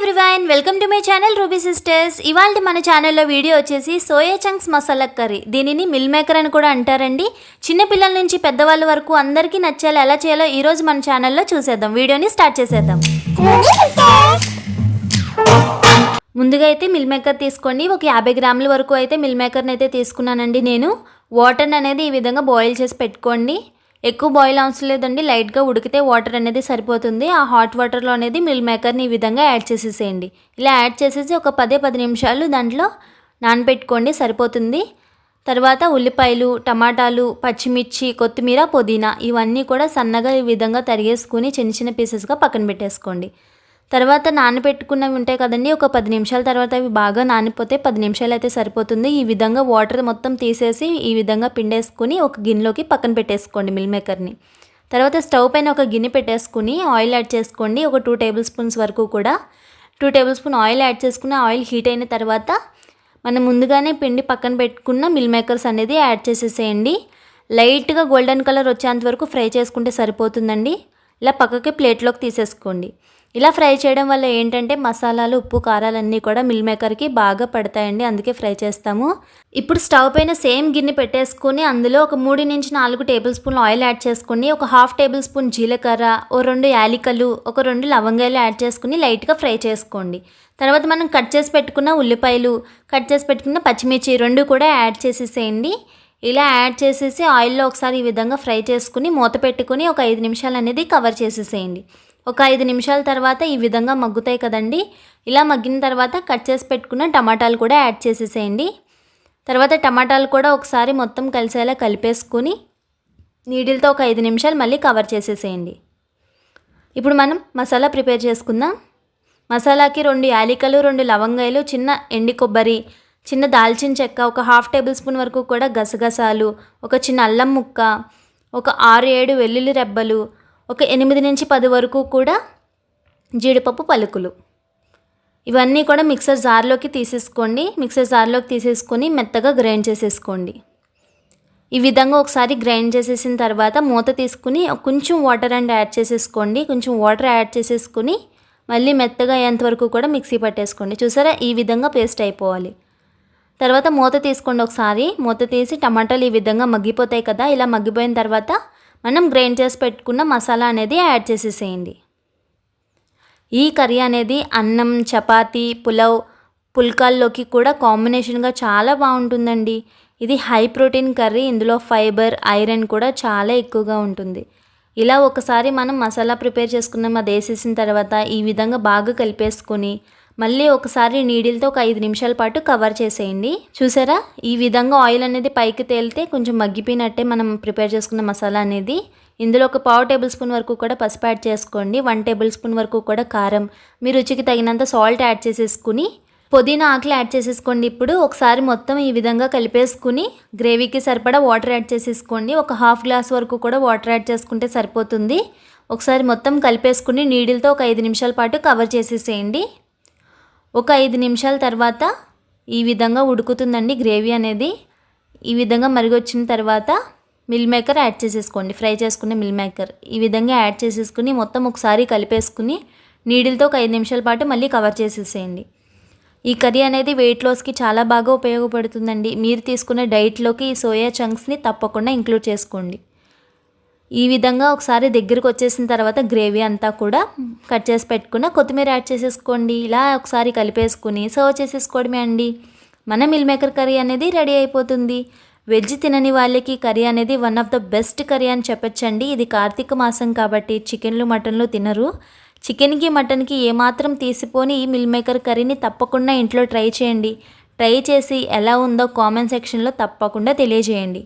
Everyone welcome to my channel Ruby sisters ఇవాళ మన ఛానల్లో వీడియో వచ్చేసి సోయా చంక్స్ మసాలా కర్రీ. దీనిని మిల్ మేకర్ అని కూడా అంటారండి. చిన్నపిల్లల నుంచి పెద్దవాళ్ళ వరకు అందరికీ నచ్చేలా ఎలా చేయాలో ఈరోజు మన ఛానల్లో చూసేద్దాం. వీడియోని స్టార్ట్ చేసేద్దాం. ముందుగా అయితే మిల్ మేకర్ తీసుకోండి ఒక యాభై గ్రాముల వరకు అయితే మిల్ మేకర్ని అయితే తీసుకున్నానండి నేను. వాటర్ అనేది ఈ విధంగా బాయిల్ చేసి పెట్టుకోండి. ఎక్కువ బాయిల్ అవసరం లేదండి. లైట్గా ఉడికితే వాటర్ అనేది సరిపోతుంది. ఆ హాట్ వాటర్లో అనేది మిల్ మేకర్ని ఈ విధంగా యాడ్ చేసేసేయండి. ఇలా యాడ్ చేసేసి ఒక పదే పది నిమిషాలు దాంట్లో నానబెట్టుకోండి సరిపోతుంది. తర్వాత ఉల్లిపాయలు టమాటాలు పచ్చిమిర్చి కొత్తిమీర పుదీనా ఇవన్నీ కూడా సన్నగా ఈ విధంగా తరిగేసుకుని చిన్న చిన్న పీసెస్గా పక్కన పెట్టేసుకోండి. తర్వాత నానబెట్టుకున్నవి ఉంటాయి కదండి ఒక పది నిమిషాల తర్వాత అవి బాగా నానిపోతే పది నిమిషాలు అయితే సరిపోతుంది. ఈ విధంగా వాటర్ మొత్తం తీసేసి ఈ విధంగా పిండేసుకుని ఒక గిన్నెలోకి పక్కన పెట్టేసుకోండి మిల్ మేకర్ని. తర్వాత స్టవ్ పైన ఒక గిన్నె పెట్టేసుకుని ఆయిల్ యాడ్ చేసుకోండి ఒక టూ టేబుల్ స్పూన్స్ వరకు కూడా. Two table spoon oil add చేసుకుని ఆయిల్ హీట్ అయిన తర్వాత మనం ముందుగానే పిండి పక్కన పెట్టుకున్న మిల్ మేకర్స్ అనేది యాడ్ చేసేసేయండి. లైట్గా గోల్డెన్ కలర్ వచ్చేంత వరకు ఫ్రై చేసుకుంటే సరిపోతుందండి. ఇలా పక్కకి ప్లేట్లోకి తీసేసుకోండి. ఇలా ఫ్రై చేయడం వల్ల ఏంటంటే మసాలాలు ఉప్పు కారాలన్నీ కూడా మిల్ మేకర్కి బాగా పడతాయండి. అందుకే ఫ్రై చేస్తాము. ఇప్పుడు స్టవ్ పైన సేమ్ గిన్నె పెట్టేసుకొని అందులో ఒక మూడు నుంచి నాలుగు టేబుల్ స్పూన్ ఆయిల్ యాడ్ చేసుకుని ఒక హాఫ్ టేబుల్ స్పూన్ జీలకర్ర ఓ రెండు యాలికలు ఒక రెండు లవంగాయలు యాడ్ చేసుకుని లైట్గా ఫ్రై చేసుకోండి. తర్వాత మనం కట్ చేసి పెట్టుకున్న ఉల్లిపాయలు కట్ చేసి పెట్టుకున్న పచ్చిమిర్చి రెండు కూడా యాడ్ చేసేసేయండి. ఇలా యాడ్ చేసేసి ఆయిల్లో ఒకసారి ఈ విధంగా ఫ్రై చేసుకుని మూత పెట్టుకుని ఒక ఐదు నిమిషాలు అనేది కవర్ చేసేసేయండి. ఒక ఐదు నిమిషాల తర్వాత ఈ విధంగా మగ్గుతాయి కదండి. ఇలా మగ్గిన తర్వాత కట్ చేసి పెట్టుకున్న టమాటాలు కూడా యాడ్ చేసేసేయండి. తర్వాత టమాటాలు కూడా ఒకసారి మొత్తం కలిసేలా కలిపేసుకుని నీడిల్తో ఒక ఐదు నిమిషాలు మళ్ళీ కవర్ చేసేసేయండి. ఇప్పుడు మనం మసాలా ప్రిపేర్ చేసుకుందాం. మసాలాకి రెండు యాలికలు రెండు లవంగాయలు చిన్న ఎండి కొబ్బరి చిన్న దాల్చిన చెక్క ఒక హాఫ్ టేబుల్ స్పూన్ వరకు కూడా గసగసాలు ఒక చిన్న అల్లం ముక్క ఒక ఆరు ఏడు వెల్లుల్లి రెబ్బలు ఒక ఎనిమిది నుంచి పది వరకు కూడా జీడిపప్పు పలుకులు. ఇవన్నీ కూడా మిక్సర్ జార్లోకి తీసేసుకోండి. మిక్సర్ జార్లోకి తీసేసుకొని మెత్తగా గ్రైండ్ చేసేసుకోండి. ఈ విధంగా ఒకసారి గ్రైండ్ చేసేసిన తర్వాత మూత తీసుకుని కొంచెం వాటర్ అండ్ యాడ్ చేసేసుకోండి. కొంచెం వాటర్ యాడ్ చేసేసుకుని మళ్ళీ మెత్తగా అయ్యేంత వరకు కూడా మిక్సీ పట్టేసుకోండి. చూసారా? ఈ విధంగా పేస్ట్ అయిపోవాలి. తర్వాత మూత తీసుకోండి ఒకసారి. మూత తీసి టమాటాలు ఈ విధంగా మగ్గిపోతాయి కదా? ఇలా మగ్గిపోయిన తర్వాత మనం గ్రైండ్ చేసి పెట్టుకున్న మసాలా అనేది యాడ్ చేసేసేయండి. ఈ కర్రీ అనేది అన్నం చపాతీ పులావ్ పుల్కాల్లోకి కూడా కాంబినేషన్గా చాలా బాగుంటుందండి. ఇది హై ప్రోటీన్ కర్రీ ఇందులో ఫైబర్ ఐరన్ కూడా చాలా ఎక్కువగా ఉంటుంది. ఇలా ఒకసారి మనం మసాలా ప్రిపేర్ చేసుకున్నాం అది వేసేసిన తర్వాత ఈ విధంగా బాగా కలిపేసుకొని మళ్ళీ ఒకసారి నీడిల్తో ఒక ఐదు నిమిషాల పాటు కవర్ చేసేయండి. చూసారా? ఈ విధంగా ఆయిల్ అనేది పైకి తేలితే కొంచెం మగ్గిపోయినట్టే మనం ప్రిపేర్ చేసుకున్న మసాలా అనేది. ఇందులో ఒక పావు టేబుల్ స్పూన్ వరకు కూడా పసుపు యాడ్ చేసుకోండి. వన్ టేబుల్ స్పూన్ వరకు కూడా కారం. మీ రుచికి తగినంత సాల్ట్ యాడ్ చేసేసుకుని పుదీనా ఆకులు యాడ్ చేసేసుకోండి. ఇప్పుడు ఒకసారి మొత్తం ఈ విధంగా కలిపేసుకుని గ్రేవీకి సరిపడా వాటర్ యాడ్ చేసేసుకోండి. ఒక హాఫ్ గ్లాస్ వరకు కూడా వాటర్ యాడ్ చేసుకుంటే సరిపోతుంది. ఒకసారి మొత్తం కలిపేసుకుని నీడిల్తో ఒక ఐదు నిమిషాల పాటు కవర్ చేసేసేయండి. ఒక ఐదు నిమిషాల తర్వాత ఈ విధంగా ఉడుకుతుందండి గ్రేవీ అనేది. ఈ విధంగా మరిగొచ్చిన తర్వాత మిల్ మేకర్ యాడ్ చేసేసుకోండి ఫ్రై చేసుకునే మిల్ మేకర్. ఈ విధంగా యాడ్ చేసేసుకుని మొత్తం ఒకసారి కలిపేసుకుని నీడిల్తో ఒక ఐదు నిమిషాల పాటు మళ్ళీ కవర్ చేసేసేయండి. ఈ కర్రీ అనేది వెయిట్ లాస్కి చాలా బాగా ఉపయోగపడుతుందండి. మీరు తీసుకునే డైట్లోకి ఈ సోయా చంక్స్ని తప్పకుండా ఇంక్లూడ్ చేసుకోండి. ఈ విధంగా ఒకసారి దగ్గరికి వచ్చేసిన తర్వాత గ్రేవీ అంతా కూడా కట్ చేసి పెట్టుకున్న కొత్తిమీర యాడ్ చేసేసుకోండి. ఇలా ఒకసారి కలిపేసుకుని సర్వ్ చేసేసుకోవడమే అండి. మన మిల్ మేకర్ కర్రీ అనేది రెడీ అయిపోతుంది. వెజ్ తినని వాళ్ళకి కర్రీ అనేది one of the best curry అని చెప్పొచ్చండి. ఇది కార్తీక మాసం కాబట్టి చికెన్లు మటన్లు తినరు. చికెన్కి మటన్కి ఏమాత్రం తీసిపోని ఈ మిల్ మేకర్ కర్రీని తప్పకుండా ఇంట్లో ట్రై చేయండి. ట్రై చేసి ఎలా ఉందో కామెంట్ సెక్షన్లో తప్పకుండా తెలియజేయండి.